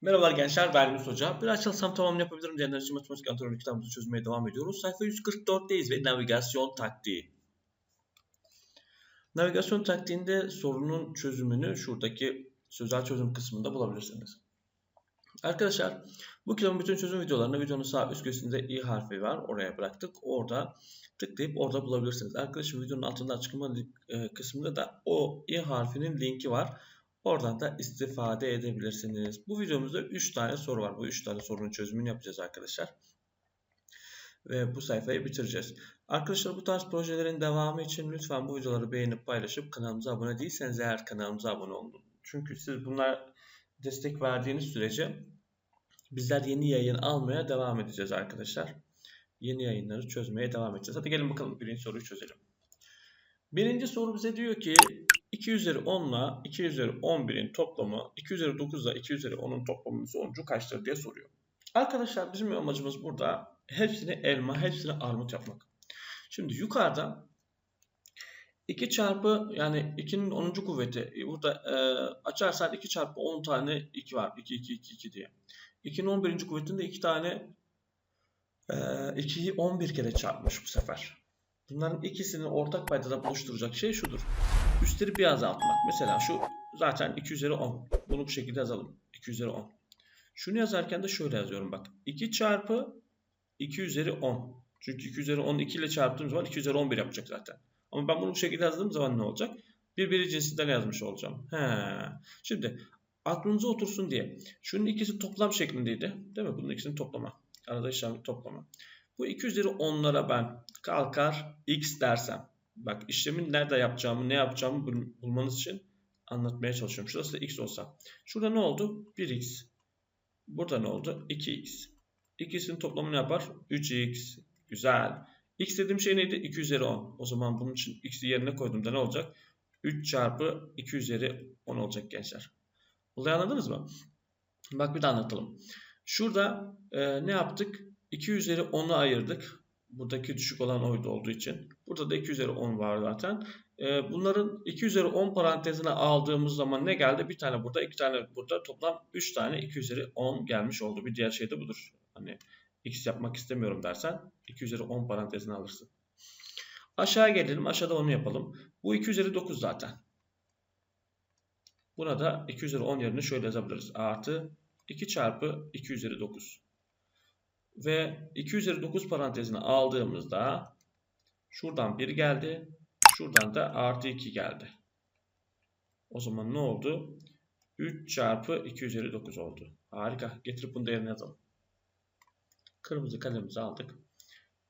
Merhabalar gençler, ben Yunus Hoca. Bir açılsam tamam yapabilirim diyenler için matematik antrenörlük kitabımızı çözmeye devam ediyoruz. Sayfa 144'teyiz ve navigasyon taktiği. Navigasyon taktiğinde sorunun çözümünü şuradaki sözel çözüm kısmında bulabilirsiniz. Arkadaşlar bu kitabın bütün çözüm videolarını videonun sağ üst köşesinde i harfi var. Oraya bıraktık. Orada tıklayıp orada bulabilirsiniz. Arkadaşlar videonun altında açıklama e, kısmında da o i harfinin linki var. Oradan da istifade edebilirsiniz. Bu videomuzda 3 tane soru var. Bu 3 tane sorunun çözümünü yapacağız arkadaşlar. Ve bu sayfayı bitireceğiz. Arkadaşlar bu tarz projelerin devamı için lütfen bu videoları beğenip paylaşıp kanalımıza abone değilseniz eğer kanalımıza abone olun. Çünkü siz bunlar destek verdiğiniz sürece bizler yeni yayın almaya devam edeceğiz arkadaşlar. Yeni yayınları çözmeye devam edeceğiz. Hadi gelin bakalım birinci soruyu çözelim. Birinci soru bize diyor ki 2 üzeri 10 ile 2 üzeri 11'in toplamı 2 üzeri 9 ile 2 üzeri 10'un toplamının sonucu kaçtır diye soruyor. Arkadaşlar bizim amacımız burada hepsini elma, hepsini armut yapmak. Şimdi yukarıda 2 çarpı yani 2'nin 10. kuvveti burada e, açarsan 2 çarpı 10 tane 2 var. 2 2 2 2 diye. 2'nin 11. kuvvetinde 2 tane e, 2'yi 11 kere çarpmış bu sefer. Bunların ikisini ortak paydada buluşturacak şey şudur. Üstleri bir azaltmak. Mesela şu zaten 2 üzeri 10. Bunu bu şekilde yazalım. 2 üzeri 10. Şunu yazarken de şöyle yazıyorum bak. 2 çarpı 2 üzeri 10. Çünkü 2 üzeri 10 2 ile çarptığım zaman 2 üzeri 11 yapacak zaten. Ama ben bunu bu şekilde yazdığım zaman ne olacak? Birbiri cinsinden yazmış olacağım. He. Şimdi aklınıza otursun diye. Şunun ikisi toplam şeklindeydi. Değil mi? Bunun ikisini toplama. Arada işlem toplama. Bu 2 üzeri 10'lara ben kalkar x dersem. Bak işlemin nerede yapacağımı, ne yapacağımı bulmanız için anlatmaya çalışıyorum. Şurası da x olsa. Şurada ne oldu? 1x. Burada ne oldu? 2x. İkisinin toplamı ne yapar? 3x. Güzel. x dediğim şey neydi? 2 üzeri 10. O zaman bunun için x'i yerine koyduğumda ne olacak? 3 çarpı 2 üzeri 10 olacak gençler. Olayı anladınız mı? Bak bir daha anlatalım. Şurada e, ne yaptık? 2 üzeri 10'u ayırdık. Buradaki düşük olan oydu olduğu için. Burada da 2 üzeri 10 var zaten. Ee, bunların 2 üzeri 10 parantezine aldığımız zaman ne geldi? Bir tane burada, iki tane burada. Toplam 3 tane 2 üzeri 10 gelmiş oldu. Bir diğer şey de budur. Hani x yapmak istemiyorum dersen 2 üzeri 10 parantezine alırsın. Aşağı gelelim. Aşağıda onu yapalım. Bu 2 üzeri 9 zaten. Buna da 2 üzeri 10 yerine şöyle yazabiliriz. Artı 2 çarpı 2 üzeri 9 ve 2 üzeri 9 parantezine aldığımızda şuradan 1 geldi. Şuradan da artı 2 geldi. O zaman ne oldu? 3 çarpı 2 üzeri 9 oldu. Harika. Getirip bunu değerini yazalım. Kırmızı kalemimizi aldık.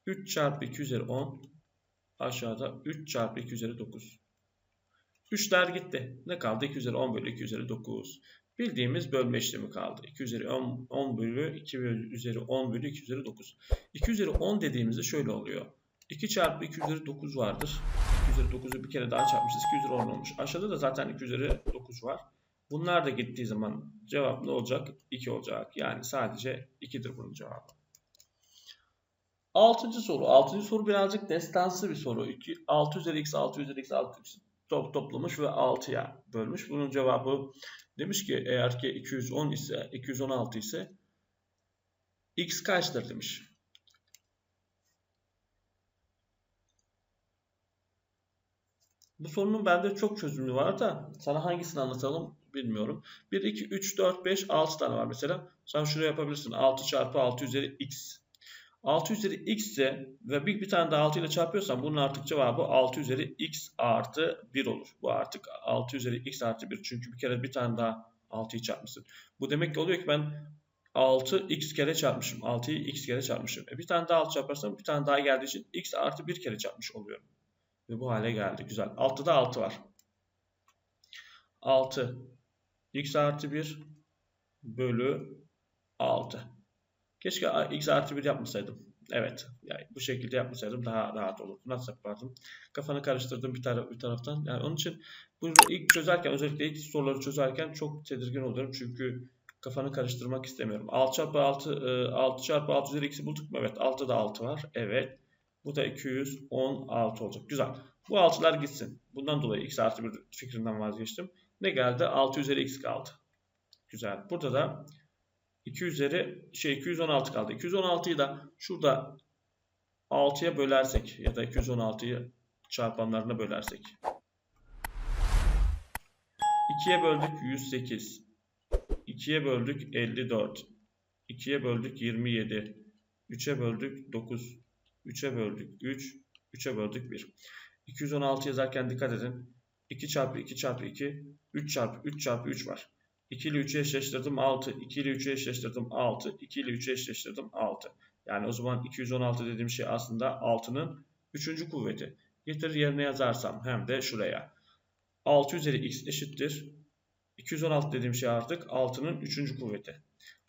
3 çarpı 2 üzeri 10 aşağıda 3 çarpı 2 üzeri 9. 3'ler gitti. Ne kaldı? 2 üzeri 10 bölü 2 üzeri 9. Bildiğimiz bölme işlemi kaldı. 2 üzeri 10, 10 bölü 2 üzeri 10 bölü 2 üzeri 9. 2 üzeri 10 dediğimizde şöyle oluyor. 2 çarpı 2 üzeri 9 vardır. 2 üzeri 9'u bir kere daha çarpmışız. 2 üzeri 10 olmuş. Aşağıda da zaten 2 üzeri 9 var. Bunlar da gittiği zaman cevap ne olacak? 2 olacak. Yani sadece 2'dir bunun cevabı. Altıncı soru. Altıncı soru birazcık destansı bir soru. 2, 6 üzeri x, 6 üzeri x, 6 x top toplamış ve 6'ya bölmüş. Bunun cevabı Demiş ki eğer ki 210 ise 216 ise x kaçtır demiş. Bu sorunun bende çok çözümü var da sana hangisini anlatalım bilmiyorum. 1, 2, 3, 4, 5, 6 tane var mesela. Sen şuraya yapabilirsin. 6 çarpı 6 üzeri x. 6 üzeri x ise ve bir, bir tane daha 6 ile çarpıyorsan bunun artık cevabı 6 üzeri x artı 1 olur. Bu artık 6 üzeri x artı 1. Çünkü bir kere bir tane daha 6'yı çarpmışsın. Bu demek ki oluyor ki ben 6 x kere çarpmışım. 6'yı x kere çarpmışım. E bir tane daha 6 çarparsam bir tane daha geldiği için x artı 1 kere çarpmış oluyorum. Ve bu hale geldi. Güzel. 6'da 6 var. 6 x artı 1 bölü 6. Keşke x artı 1 yapmasaydım. Evet. Yani bu şekilde yapmasaydım daha rahat olurdu. Nasıl yapardım? Kafanı karıştırdım bir, taraf, bir taraftan. Yani onun için bunu ilk çözerken özellikle ilk soruları çözerken çok tedirgin oluyorum. Çünkü kafanı karıştırmak istemiyorum. 6 çarpı 6, 6 e, çarpı 6 üzeri x'i bulduk mu? Evet. 6 da 6 var. Evet. Bu da 216 olacak. Güzel. Bu 6'lar gitsin. Bundan dolayı x artı 1 fikrinden vazgeçtim. Ne geldi? 6 üzeri x kaldı. Güzel. Burada da 2 üzeri şey 216 kaldı. 216'yı da şurada 6'ya bölersek ya da 216'yı çarpanlarına bölersek. 2'ye böldük 108. 2'ye böldük 54. 2'ye böldük 27. 3'e böldük 9. 3'e böldük 3. 3'e böldük 1. 216 yazarken dikkat edin. 2 çarpı 2 çarpı 2. 3 çarpı 3 çarpı 3 var. 2 ile 3'ü eşleştirdim 6. 2 ile 3'ü eşleştirdim 6. 2 ile 3'ü eşleştirdim 6. Yani o zaman 216 dediğim şey aslında 6'nın 3. kuvveti. Getir yerine yazarsam hem de şuraya. 6 üzeri x eşittir. 216 dediğim şey artık 6'nın 3. kuvveti.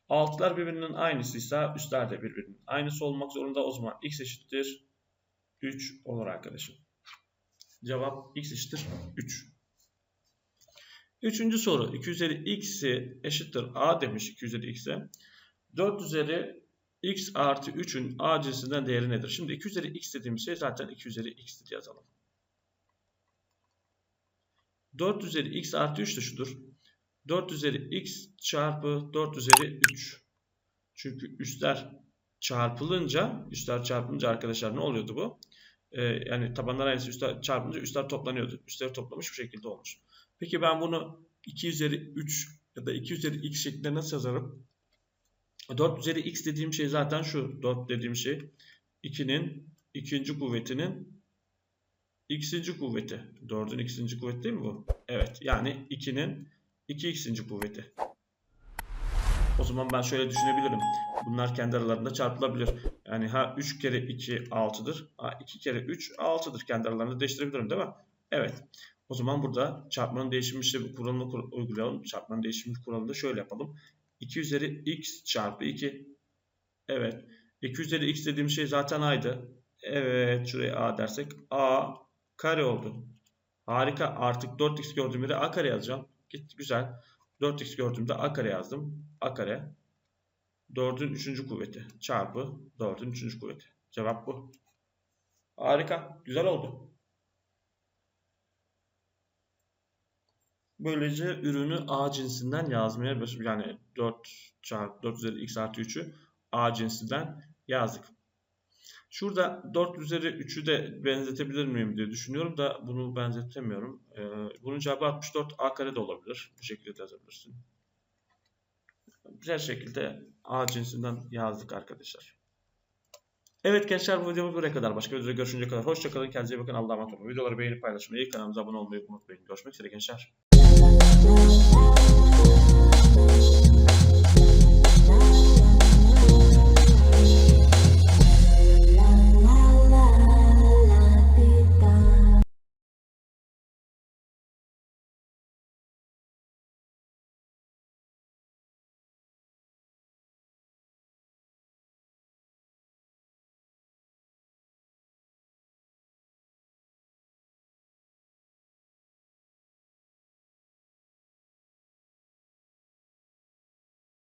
6'lar birbirinin aynısıysa üstler de birbirinin aynısı olmak zorunda. O zaman x eşittir 3 olur arkadaşım. Cevap x eşittir 3. Üçüncü soru. 2 üzeri x'i eşittir a demiş 2 üzeri x'e. 4 üzeri x artı 3'ün a cinsinden değeri nedir? Şimdi 2 üzeri x dediğim şey zaten 2 üzeri x'tir yazalım. 4 üzeri x artı 3 de şudur. 4 üzeri x çarpı 4 üzeri 3. Çünkü üstler çarpılınca, üstler çarpılınca arkadaşlar ne oluyordu bu? Ee, yani tabanlar aynısı üstler çarpınca üstler toplanıyordu. Üstleri toplamış bu şekilde olmuş. Peki ben bunu 2 üzeri 3 ya da 2 üzeri x şeklinde nasıl yazarım? 4 üzeri x dediğim şey zaten şu. 4 dediğim şey 2'nin ikinci kuvvetinin x'inci kuvveti. 4'ün x'inci kuvveti değil mi bu? Evet. Yani 2'nin 2x'inci kuvveti. O zaman ben şöyle düşünebilirim. Bunlar kendi aralarında çarpılabilir. Yani ha 3 kere 2 6'dır. Ha 2 kere 3 6'dır. Kendi aralarında değiştirebilirim değil mi? Evet. O zaman burada çarpmanın değişimi işte kuralını kur uygulayalım. Çarpmanın değişimi kuralını da şöyle yapalım. 2 üzeri x çarpı 2. Evet. 2 üzeri x dediğim şey zaten a'ydı. Evet. Şuraya a dersek a kare oldu. Harika. Artık 4x gördüğüm yere a kare yazacağım. Gitti güzel. 4x gördüğümde a kare yazdım. a kare 4'ün 3. kuvveti çarpı 4'ün 3. kuvveti. Cevap bu. Harika. Güzel oldu. Böylece ürünü A cinsinden yazmaya. Yani 4 çarpı 4 üzeri x artı 3'ü A cinsinden yazdık. Şurada 4 üzeri 3'ü de benzetebilir miyim diye düşünüyorum da bunu benzetemiyorum. Ee, bunun cevabı 64 A kare de olabilir. Bu şekilde de yazabilirsin. Güzel şekilde A cinsinden yazdık arkadaşlar. Evet gençler bu videomuz buraya kadar. Başka videoda görüşünceye kadar hoşçakalın. Kendinize iyi bakın. Allah'a emanet olun. Videoları beğenip paylaşmayı, kanalımıza abone olmayı unutmayın. Görüşmek üzere gençler.